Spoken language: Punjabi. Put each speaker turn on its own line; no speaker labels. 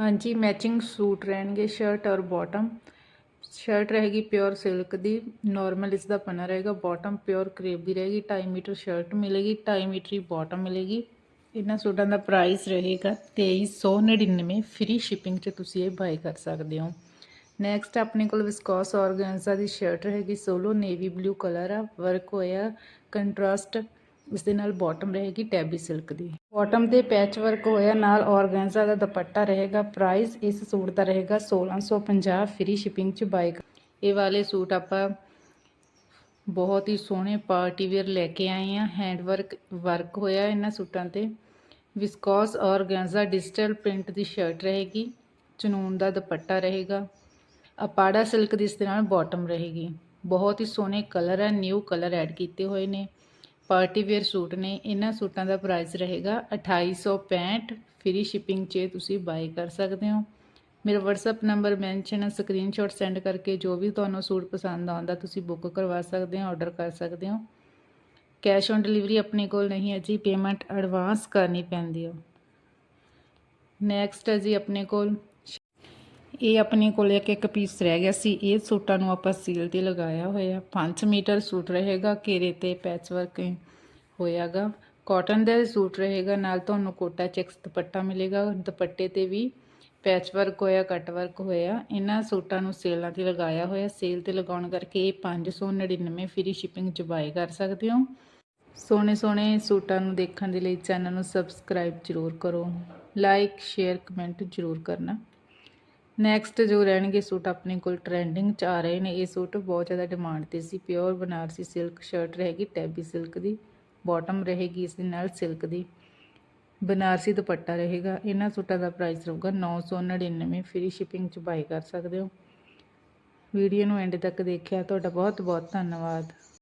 ਹਾਂਜੀ ਮੈਚਿੰਗ ਸੂਟ ਰਹਿਣਗੇ ਸ਼ਰਟ ਔਰ ਬਾਟਮ ਸ਼ਰਟ ਰਹੇਗੀ ਪਿਓਰ ਸਿਲਕ ਦੀ ਨਾਰਮਲ ਇਸ ਦਾ ਪਨਾ ਰਹੇਗਾ ਬਾਟਮ ਪਿਓਰ ਕਰੇਪ ਦੀ ਰਹੇਗੀ 2.5 ਮੀਟਰ ਸ਼ਰਟ ਮਿਲੇਗੀ 2.5 ਮੀਟਰ ਹੀ ਬਾਟਮ ਮਿਲੇਗੀ। ਇਹਨਾਂ ਸੂਟਾਂ ਦਾ ਪ੍ਰਾਈਸ ਰਹੇਗਾ 2399 ਫ੍ਰੀ ਸ਼ਿਪਿੰਗ 'ਚ ਤੁਸੀਂ ਇਹ ਬਾਈ ਕਰ ਸਕਦੇ ਹੋ। ਨੈਕਸਟ ਆਪਣੇ ਕੋਲ ਵਿਸਕੋਸ ਆਰਗੈਂਜ਼ਾ ਦੀ ਸ਼ਰਟ ਰਹੇਗੀ ਸੋਲੋ ਨੇਵੀ ਬਲੂ ਕਲਰ ਆ ਵਰਕ ਹੋਇਆ ਕੰਟਰਾਸਟ ਇਸ ਦੇ ਨਾਲ ਬਾਟਮ ਰਹੇਗੀ ਟੈਬੀ ਸਿਲਕ ਦੀ। ਬਾਟਮ ਤੇ ਪੈਚ ਵਰਕ ਹੋਇਆ, ਨਾਲ ਆਰਗੈਂਜ਼ਾ ਦਾ ਦੁਪੱਟਾ ਰਹੇਗਾ ਪ੍ਰਾਈਸ ਇਸ ਸੂਟ ਦਾ ਰਹੇਗਾ 1650 ਫ੍ਰੀ ਸ਼ਿਪਿੰਗ 'ਚ ਬਾਈ ਇਹ ਵਾਲੇ ਸੂਟ ਆਪਾਂ ਬਹੁਤ ਹੀ ਸੋਹਣੇ ਪਾਰਟੀ ਵੇਅਰ ਲੈ ਕੇ ਆਏ ਆ ਹੈਂਡ ਵਰਕ ਵਰਕ ਹੋਇਆ ਇਹਨਾਂ ਸੂਟਾਂ ਤੇ। ਵਿਸਕੋਸ ਆਰਗੈਂਜ਼ਾ ਡਿਜੀਟਲ ਪ੍ਰਿੰਟ ਦੀ ਸ਼ਰਟ ਰਹੇਗੀ, ਚਨੂਨ ਦਾ ਦੁਪੱਟਾ ਰਹੇਗਾ। ਅਪਾੜਾ ਸਿਲਕ ਦੀ ਇਸ ਦੇ ਨਾਲ ਬਾਟਮ ਰਹੇਗੀ। ਬਹੁਤ ਹੀ ਸੋਹਣੇ ਕਲਰ ਹੈ ਨਿਊ ਕਲਰ ਐਡ ਕੀਤੇ ਹੋਏ ਨੇ। ਪਾਰਟੀ ਵੇਅਰ ਸੂਟ ਨੇ, ਇਹਨਾਂ ਸੂਟਾਂ ਦਾ ਪ੍ਰਾਈਸ ਰਹੇਗਾ 2865 ਫ੍ਰੀ ਸ਼ਿਪਿੰਗ 'ਚ ਤੁਸੀਂ ਬਾਈ ਕਰ ਸਕਦੇ ਹੋ। ਮੇਰਾ WhatsApp number mention screenshot send ਕਰਕੇ ਜੋ ਵੀ ਤੁਹਾਨੂੰ ਸੂਟ ਪਸੰਦ ਆਉਂਦਾ ਤੁਸੀਂ ਬੁੱਕ ਕਰਵਾ ਸਕਦੇ ਹੋ ਆਰਡਰ ਕਰ ਸਕਦੇ ਹੋ। ਕੈਸ਼ ਔਨ ਡਿਲੀਵਰੀ ਆਪਣੇ ਕੋਲ ਨਹੀਂ ਹੈ ਜੀ ਪੇਮੈਂਟ ਐਡਵਾਂਸ ਕਰਨੀ ਪੈਂਦੀ ਹੈ ਨੈਕਸਟ ਹੈ ਜੀ ਆਪਣੇ ਕੋਲ ਇਹ ਆਪਣੇ ਕੋਲ ਇੱਕ ਇੱਕ ਪੀਸ ਰਹਿ ਗਿਆ ਸੀ। ਇਹ ਸੂਟਾਂ ਨੂੰ ਆਪਾਂ ਸੀਲ ਤੇ ਲਗਾਇਆ ਹੋਇਆ। 5 ਮੀਟਰ ਸੂਟ ਰਹੇਗਾ, ਘੇਰੇ ਤੇ ਪੈਚ ਵਰਕ ਹੋਇਆਗਾ। ਕਾਟਨ ਦਾ ਸੂਟ ਰਹੇਗਾ, ਨਾਲ ਤੁਹਾਨੂੰ ਕੋਟਾ ਚੈਕਸ ਦੁਪੱਟਾ ਮਿਲੇਗਾ। ਦੁਪੱਟੇ ਤੇ ਵੀ ਪੈਚ ਵਰਕ ਹੋਇਆ ਕੱਟ ਵਰਕ ਹੋਇਆ। ਇਹਨਾਂ ਸੂਟਾਂ ਨੂੰ ਸੇਲਾਂ ਤੇ ਲਗਾਇਆ ਹੋਇਆ। ਸੇਲ ਤੇ ਲਗਾਉਣ ਕਰਕੇ ਇਹ 599 ਫ੍ਰੀ ਸ਼ਿਪਿੰਗ ਚ ਬਾਈ ਕਰ ਸਕਦੇ ਹੋ। ਸੋਹਣੇ ਸੋਹਣੇ ਸੂਟਾਂ ਨੂੰ ਦੇਖਣ ਦੇ ਲਈ ਚੈਨਲ ਨੂੰ ਸਬਸਕ੍ਰਾਈਬ ਜ਼ਰੂਰ ਕਰੋ। ਲਾਈਕ ਸ਼ੇਅਰ ਕਮੈਂਟ ਜ਼ਰੂਰ ਕਰਨਾ। ਨੈਕਸਟ ਜੋ ਰਹਿਣਗੇ ਸੂਟ ਆਪਣੇ ਕੋਲ ਟ੍ਰੈਂਡਿੰਗ ਚ ਆ ਰਹੇ ਨੇ, ਇਹ ਸੂਟ ਬਹੁਤ ਜ਼ਿਆਦਾ ਡਿਮਾਂਡ ਤੇ ਸੀ ਪਿਓਰ ਬਨਾਰਸੀ ਸਿਲਕ ਸ਼ਰਟ ਰਹੇਗੀ ਟੈਬੀ ਸਿਲਕ ਦੀ ਬਾਟਮ ਰਹੇਗੀ, ਇਸ ਦੇ ਨਾਲ ਸਿਲਕ ਦੀ। ਬਨਾਰਸੀ ਦੁਪੱਟਾ ਰਹੇਗਾ, ਇਹਨਾਂ ਸੂਟਾਂ ਦਾ ਪ੍ਰਾਈਸ ਰਹੂਗਾ 999 ਫ੍ਰੀ ਸ਼ਿਪਿੰਗ ਚ ਬਾਈ ਕਰ ਸਕਦੇ ਹੋ। ਵੀਡੀਓ ਨੂੰ ਐਂਡ ਤੱਕ ਦੇਖਿਆ, ਤੁਹਾਡਾ ਬਹੁਤ ਬਹੁਤ ਧੰਨਵਾਦ।